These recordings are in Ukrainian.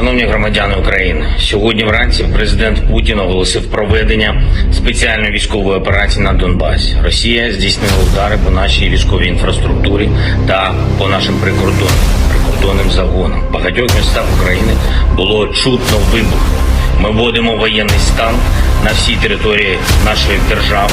Шановні громадяни України, сьогодні вранці президент Путін оголосив проведення спеціальної військової операції на Донбасі. Росія здійснила удари по нашій військовій інфраструктурі та по нашим прикордонним прикордонним загонам. Багатьох містах України було чутно вибух. Ми вводимо воєнний стан на всій території нашої держави.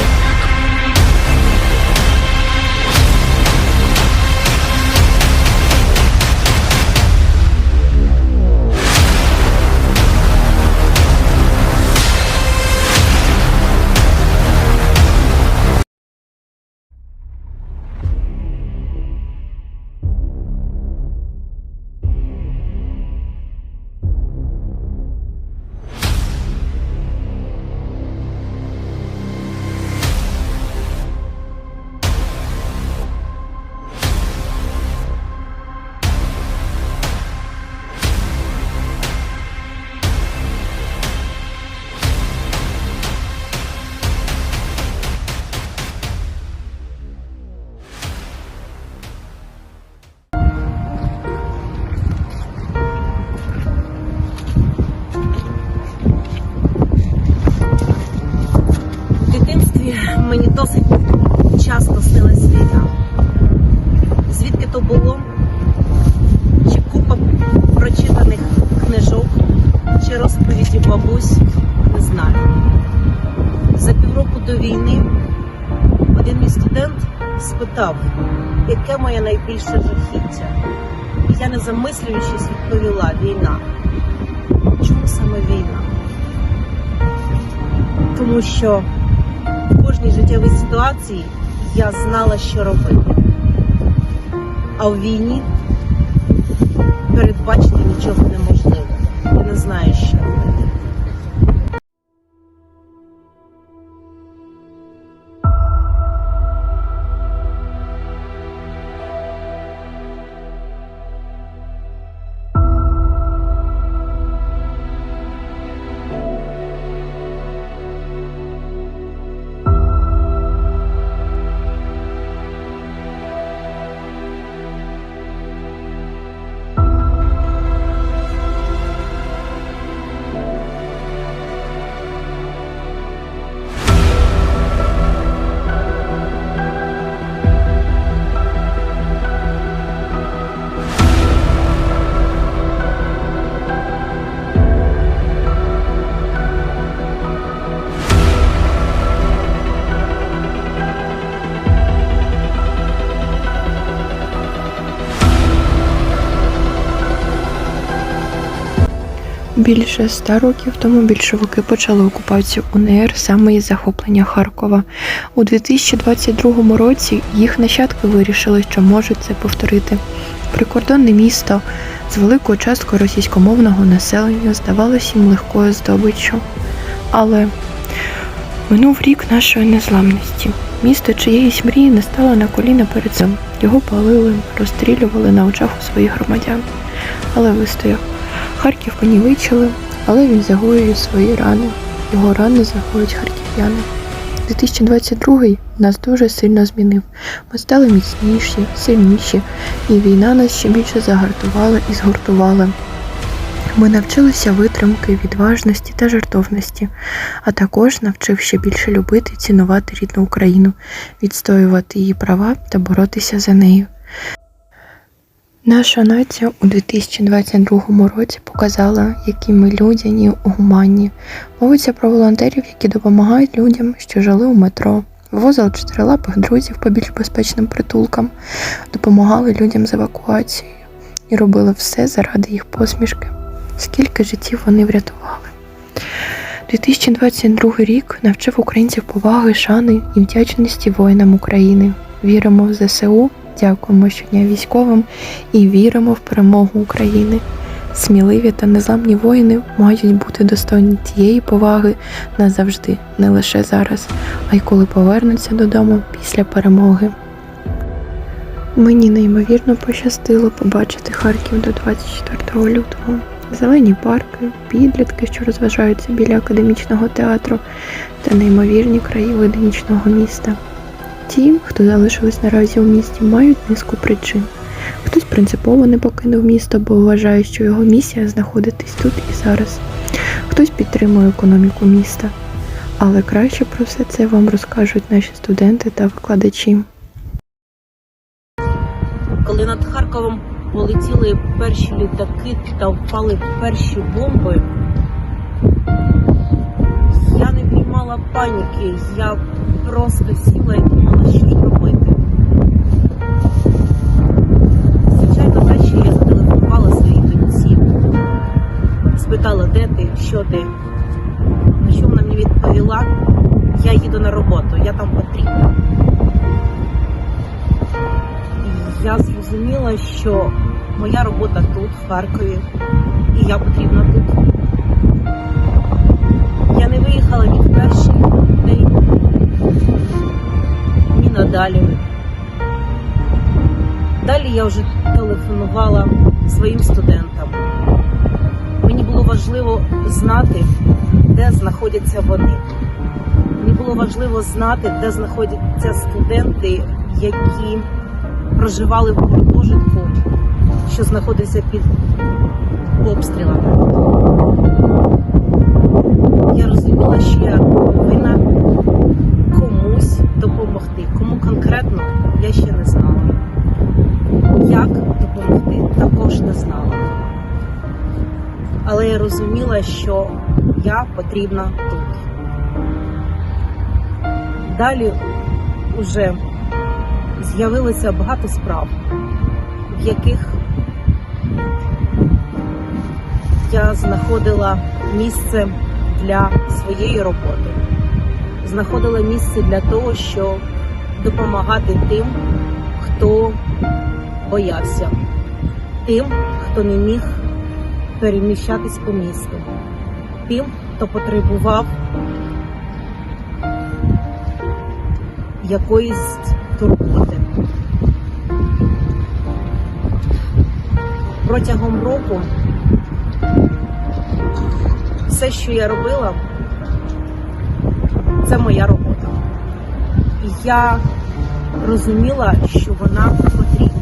Спитав, яке моє найбільше жахіття. І я, не замислюючись, відповіла війна. Чому саме війна? Тому що в кожній життєвій ситуації я знала, що робити. А в війні передбачити нічого неможливо. Я не знаю, що робити. Більше ста років тому більшовики почали окупацію УНР саме із захоплення Харкова. У 2022 році їх нащадки вирішили, що можуть це повторити. Прикордонне місто з великою часткою російськомовного населення здавалося їм легкою здобиччю. Але минув рік нашої незламності. Місто чиєїсь мрії не стало на коліна перед цим. Його палили, розстрілювали на очах у своїх громадян. Але вистояв. Харків понівечили, але він загоює свої рани. Його рани загоюють харків'яни. 2022 нас дуже сильно змінив. Ми стали міцніші, сильніші, і війна нас ще більше загартувала і згуртувала. Ми навчилися витримки, відважності та жертовності, а також навчив ще більше любити і цінувати рідну Україну, відстоювати її права та боротися за нею. Наша нація у 2022 році показала, які ми людяні, гуманні. Мовиться про волонтерів, які допомагають людям, що жили у метро, вивозили чотирилапих друзів по більш безпечним притулкам, допомагали людям з евакуацією і робили все заради їх посмішки. Скільки життів вони врятували. 2022 рік навчив українців поваги, шани і вдячності воїнам України. Віримо в ЗСУ, дякуємо щодня військовим і віримо в перемогу України. Сміливі та незламні воїни мають бути достойні тієї поваги назавжди, не лише зараз, а й коли повернуться додому після перемоги. Мені неймовірно пощастило побачити Харків до 24 лютого. Зелені парки, підлітки, що розважаються біля академічного театру, та неймовірні краєвиди нічного міста. Ті, хто залишились наразі у місті, мають низку причин. Хтось принципово не покинув місто, бо вважає, що його місія знаходитись тут і зараз. Хтось підтримує економіку міста. Але краще про все це вам розкажуть наші студенти та викладачі. Коли над Харковом полетіли перші літаки та впали перші бомби, я не приймала паніки, я просто сіла і думала, що робити. Звичайно, ввечері я зателефонувала своїй доньці, спитала, де ти, що ти. На що вона мені відповіла, я їду на роботу, я там потрібна. І я зрозуміла, що моя робота тут, в Харкові, і я потрібна тут. Я не виїхала ні в перший день, ні надалі. Далі я вже телефонувала своїм студентам. Мені було важливо знати, де знаходяться вони. Мені було важливо знати, де знаходяться студенти, які проживали в гуртожитку, що знаходився під обстрілами. Я розуміла, що я Але я розуміла, що я потрібна тут. Далі вже з'явилося багато справ, в яких я знаходила місце для своєї роботи, знаходила місце для того, щоб допомагати тим, хто боявся, тим, хто не міг переміщатись по місту, тим, хто потребував якоїсь турботи. Протягом року все, що я робила, це моя робота. І я розуміла, що вона потрібна.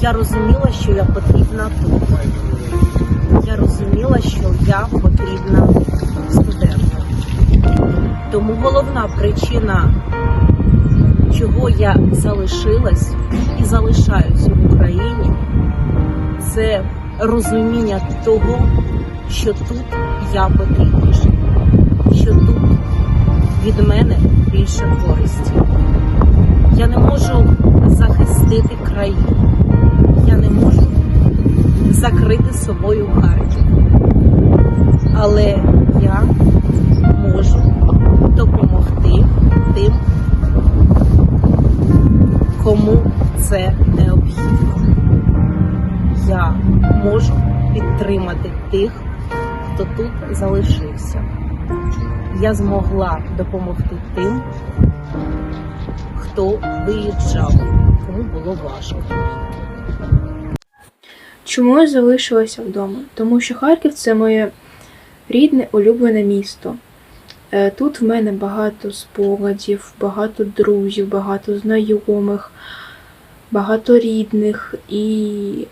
Я розуміла, що я потрібна тут. Я розуміла, що я потрібна студентам. Тому головна причина, чого я залишилась і залишаюсь в Україні, це розуміння того, що тут я потрібніша, що тут від мене більше користі. Я не можу захистити країну, я не можу закрити собою Харків. Але я можу допомогти тим, кому це необхідно. Я можу підтримати тих, хто тут залишився. Я змогла допомогти тим, хто виїжджав, кому було важко. Чому я залишилася вдома? Тому що Харків це моє рідне улюблене місто. Е, Тут в мене багато спогадів, багато друзів, багато знайомих, багато рідних, і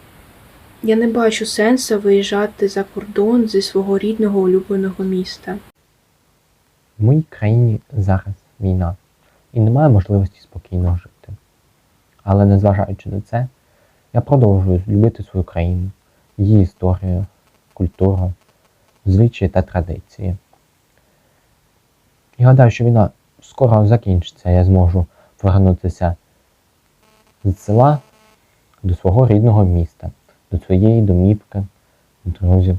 я не бачу сенсу виїжджати за кордон зі свого рідного улюбленого міста. В моїй країні зараз війна, і немає можливості спокійно жити. Але незважаючи на це, я продовжую любити свою країну, її історію, культуру, звичаї та традиції. І гадаю, що війна скоро закінчиться, я зможу повернутися з села до свого рідного міста, до своєї домівки, друзів.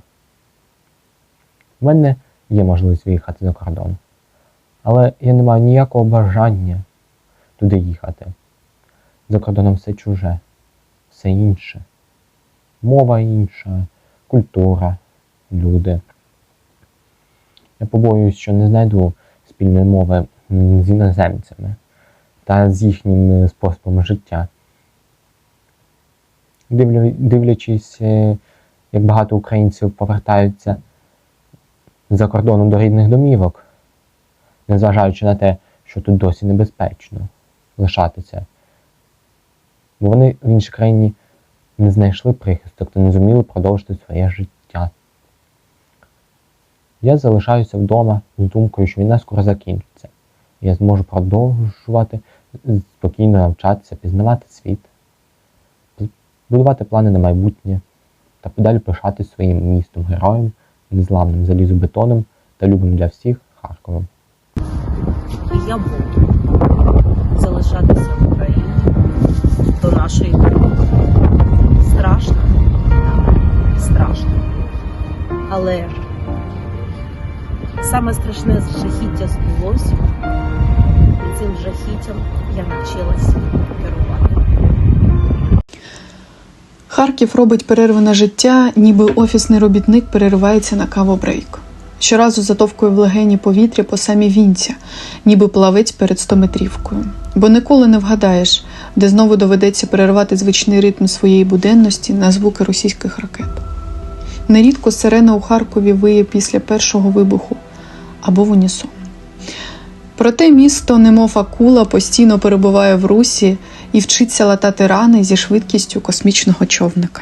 У мене є можливість виїхати за кордон. Але я не маю ніякого бажання туди їхати. За кордоном все чуже, все інше. Мова інша, культура, люди. Я побоююсь, що не знайду спільної мови з іноземцями та з їхнім способом життя. Дивлячись, е, як багато українців повертаються за кордоном до рідних домівок, незважаючи на те, що тут досі небезпечно лишатися. Бо вони в іншій країні не знайшли прихисток та не зуміли продовжити своє життя. Я залишаюся вдома з думкою, що війна скоро закінчиться. і Я зможу продовжувати спокійно навчатися, пізнавати світ, будувати плани на майбутнє та подалі пишатись своїм містом, героєм, незламним залізобетоном та любим для всіх Харковом. Я буду залишатися в Україні до нашої перемоги. Страшно, страшно. Але саме страшне жахіття збулося, і цим жахіттям я навчилася керувати. Харків робить перерву на життя, ніби офісний робітник переривається на кавобрейк. Щоразу затовкує в легені повітря по самі вінця, ніби плавець перед стометрівкою. Бо ніколи не вгадаєш, де знову доведеться перервати звичний ритм своєї буденності на звуки російських ракет. Нерідко сирена у Харкові виє після першого вибуху або в унісон. Проте місто, немов акула, постійно перебуває в русі і вчиться латати рани зі швидкістю космічного човника.